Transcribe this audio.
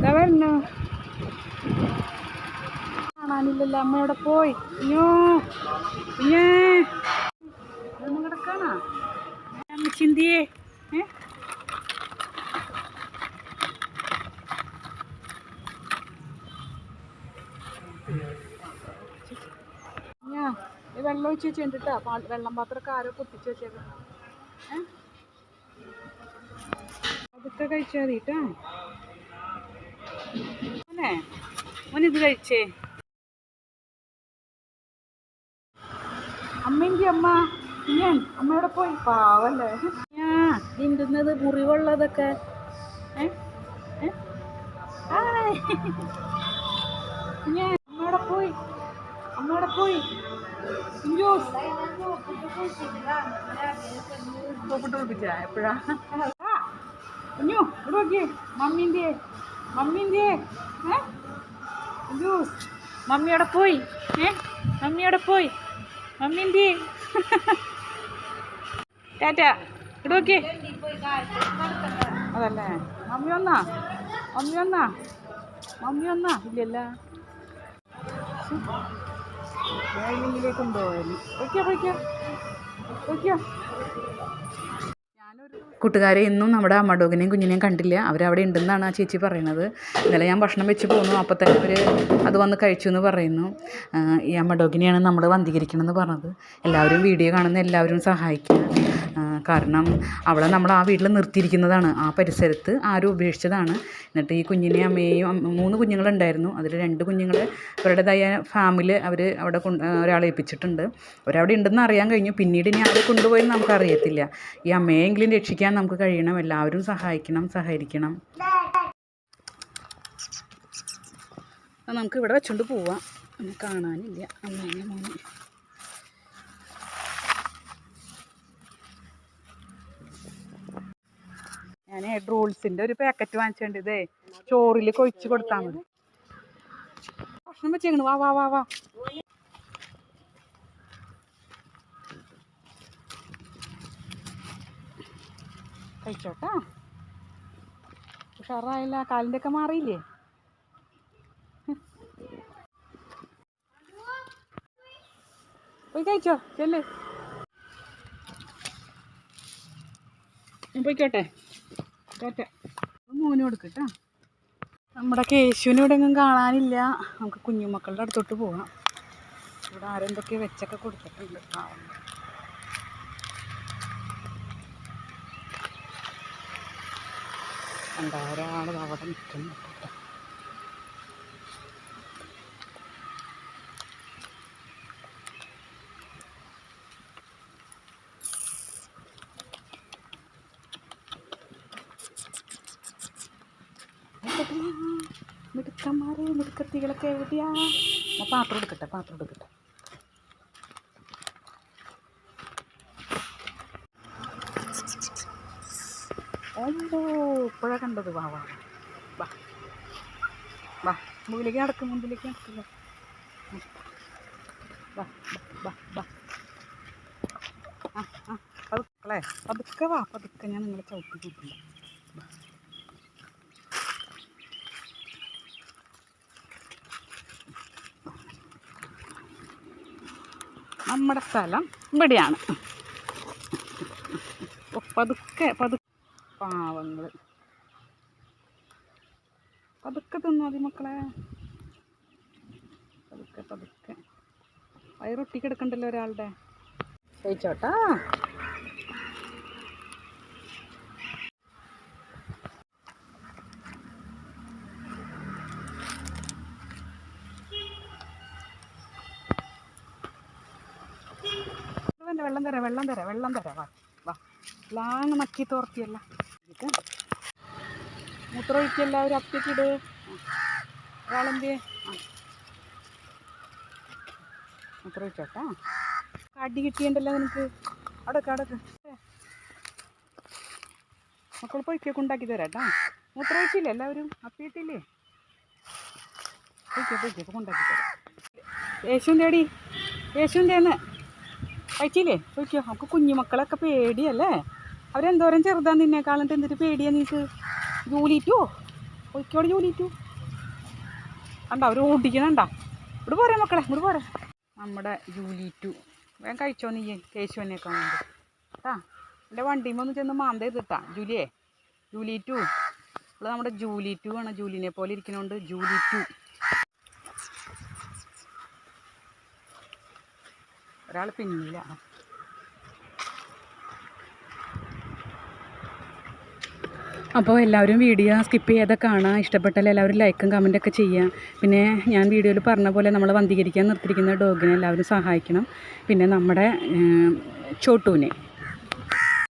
ഇതാ വരണു കാണാനില്ലല്ലോ അവിടെ പോയി? അയ്യോ കുഞ്ഞേ ഇതൊന്നും കിടക്കാണോ? ചിന്തിയേ ഏ? വെള്ളം ഒഴിച്ച് വെച്ചിട്ടുണ്ട് വെള്ളം പാത്രമൊക്കെ ആരോ പൊട്ടിച്ച് വെച്ചേക്കാം ഏ? അതൊക്കെ കഴിച്ചാൽ മതി മോനിത് കഴിച്ചേ. അമ്മേന്റെ അമ്മ ഞാൻ അമ്മയുടെ പോയി. പാവല്ലേ. ഞാ തിണ്ടുന്നത് മുറിവുള്ളതൊക്കെ. ഞാൻ അമ്മയുടെ പോയി. അമ്മയുടെ പോയി. എപ്പോഴാ? കുഞ്ഞു ഇവിടെ മമ്മീന്റെ മമ്മീന്റെ മമ്മിയോടെ പോയി. ഏ? മമ്മിയോടെ പോയി. മമ്മീന്റെ. ടാറ്റ ഇവിടെ നോക്കിയേ. അതല്ലേ? മമ്മി വന്നാ? മമ്മി വന്നാ? മമ്മി വന്നാ? ഇല്ലല്ല. കൊണ്ടുപോയാലും പൊയ്ക്കോ പൊയ്ക്കോ പൊയ്ക്കോ കൂട്ടുകാരെ ഇന്നും നമ്മുടെ അമ്മഡോഗിനെയും കുഞ്ഞിനെയും കണ്ടില്ല. അവരവിടെ ഉണ്ടെന്നാണ് ആ ചേച്ചി പറയുന്നത്. ഇന്നലെ ഞാൻ ഭക്ഷണം വെച്ച് പോന്നു. അപ്പോൾ തന്നെ അവർ അത് വന്ന് കഴിച്ചു എന്ന് പറയുന്നു. ഈ അമ്മഡോഗിനെയാണ് നമ്മൾ വന്ധീകരിക്കണമെന്ന് പറഞ്ഞത്. എല്ലാവരും വീഡിയോ കാണുന്ന എല്ലാവരും സഹായിക്കുക. കാരണം അവളെ നമ്മൾ ആ വീട്ടിൽ നിർത്തിയിരിക്കുന്നതാണ്. ആ പരിസരത്ത് ആരും ഉപേക്ഷിച്ചതാണ്. എന്നിട്ട് ഈ കുഞ്ഞിനെ അമ്മയെയും അമ്മ- മൂന്ന് കുഞ്ഞുങ്ങളുണ്ടായിരുന്നു. അതിൽ രണ്ട് കുഞ്ഞുങ്ങൾ അവരുടേതായ ഫാമിലി അവർ അവിടെ കൊണ്ട് ഒരാളെ ഏൽപ്പിച്ചിട്ടുണ്ട്. ഒരവിടെ ഉണ്ടെന്ന് അറിയാൻ കഴിഞ്ഞു. പിന്നീട് ഇനി ആരെ നമുക്ക് അറിയത്തില്ല ഈ അമ്മയെങ്കിലും രക്ഷിക്കാൻ നമുക്ക് കഴിയണം. എല്ലാവരും സഹായിക്കണം സഹകരിക്കണം. നമുക്ക് ഇവിടെ വെച്ചോണ്ട് പോവാം. നമുക്ക് കാണാനില്ല. അമ്മേനെ മോനെ. ഞാൻ എഗ് റോൾസിന്റെ ഒരു പാക്കറ്റ് വാങ്ങിച്ചിട്ടുണ്ട് ഇതേ ചോറിൽ കൊഴിച്ച് കൊടുത്താൽ മതി. ഭക്ഷണം വെച്ചേക്കണു. വാ വാ വാ വാ. കഴിച്ചോട്ടാ. ഉഷാറായില്ല കാലിന്റെ ഒക്കെ മാറിയില്ലേ? പോയി കഴിച്ചോ ചെല്ല്. പോയിക്കോട്ടെ. ടാറ്റ മോന് കൊടുക്കട്ടോ നമ്മുടെ കേശുവിനെ ഇവിടെ എങ്ങും കാണാനില്ല. നമുക്ക് കുഞ്ഞുമക്കളുടെ അടുത്തോട്ട് പോകാം ഇവിടെ ആരെന്തൊക്കെ വെച്ചൊക്കെ കൊടുത്തിട്ടുണ്ട്. പാവം കണ്ട ഒരാൾ അവിടെ നിൽക്കുന്നു കേട്ടോ മിടുക്കന്മാരെ മിടുക്കത്തികളൊക്കെ എവിടെയാ? പാത്രം എടുക്കട്ടെ പാത്രം എടുക്കട്ടെ. ഓ ഇപ്പോഴാ കണ്ടത്? വാ വാ വാ. വാ. മുമ്പിലേക്ക് നടക്കും മുമ്പിലേക്ക് നടക്കില്ല വാ. വാ വാ പതുക്കെ വാ പതുക്കെ ഞാൻ നിങ്ങളെ ചവിട്ടി കൂട്ടില്ല. നമ്മുടെ സ്ഥലം ഇവിടെയാണ്. പതുക്കെ പതുക്കെ പാവങ്ങൾ പതുക്കെ തിന്നു മതി മക്കളെ. പതുക്കെ പതുക്കെ. വയറൊട്ടി കിടക്കണ്ടല്ലോ ഒരാളുടെ. ചോദിച്ചോട്ടാ വെള്ളം തരാം വെള്ളം തരാം വെള്ളം തരാം. വാ വാ. ലാങ് നക്കി തോർത്തിയല്ല. ഇത് മൂത്രമൊഴിക്കുക എല്ലാവരും അപ്പിക്കിട് ഒരാളെന്തേ ആ. മൂത്രമൊഴിച്ചോട്ടാ. കടി കിട്ടിയണ്ടല്ലോ നിനക്ക്. അടക്ക് അടക്ക് മക്കൾ പൊയ്ക്കൊക്കെ ഉണ്ടാക്കി തരാം കേട്ടാ. മൂത്രമൊഴിച്ചില്ലേ എല്ലാവരും? അപ്പിയിട്ടില്ലേ പൊയ്ക്കോ പൊയ്ക്കൊക്കെ ഉണ്ടാക്കി തരാം. യേശുവിന്റെ അടി യേശുവിന്റെ എന്ന് കഴിച്ചില്ലേ? ചോദിക്കോ നമുക്ക് കുഞ്ഞുമക്കളൊക്കെ പേടിയല്ലേ? അവരെന്തോരം ചെറുതാ നിന്നേക്കാളും എന്തൊരു പേടിയാ നിനക്ക് ജോലിറ്റോ? ഒരിക്കോട് ജോലിറ്റു? കണ്ട അവർ ഓടിക്കണണ്ട? ഇവിടെ പോരാ മക്കളെ ഇവിടെ പോരാ. നമ്മുടെ ജൂലിറ്റു. വേഗം കഴിച്ചോ നീ കേശവനെയൊക്കെ വേണ്ടി കേട്ടാ എന്റെ വണ്ടിയുമ്പോൾ ഒന്ന് ചെന്ന് മാന്ത ചെയ്തിട്ടാ. ജൂലിയേ ജൂലിറ്റു. ഇവിടെ നമ്മുടെ ജൂലിറ്റു ആണ്. ജൂലിനെ പോലെ ഇരിക്കണോണ്ട് ജൂലിറ്റു. ഒരാൾ പിന്നിലാണ് അപ്പോൾ എല്ലാവരും വീഡിയോ സ്കിപ്പ് ചെയ്യാതെ കാണാം. ഇഷ്ടപ്പെട്ടാൽ എല്ലാവരും ലൈക്കും കമന്റൊക്കെ ചെയ്യുക. പിന്നെ ഞാൻ വീഡിയോയിൽ പറഞ്ഞ പോലെ നമ്മൾ വന്ധീകരിക്കാൻ നിർത്തിയിരിക്കുന്ന ഡോഗിനെ എല്ലാവരും സഹായിക്കണം. പിന്നെ നമ്മുടെ ചോട്ടൂനെ.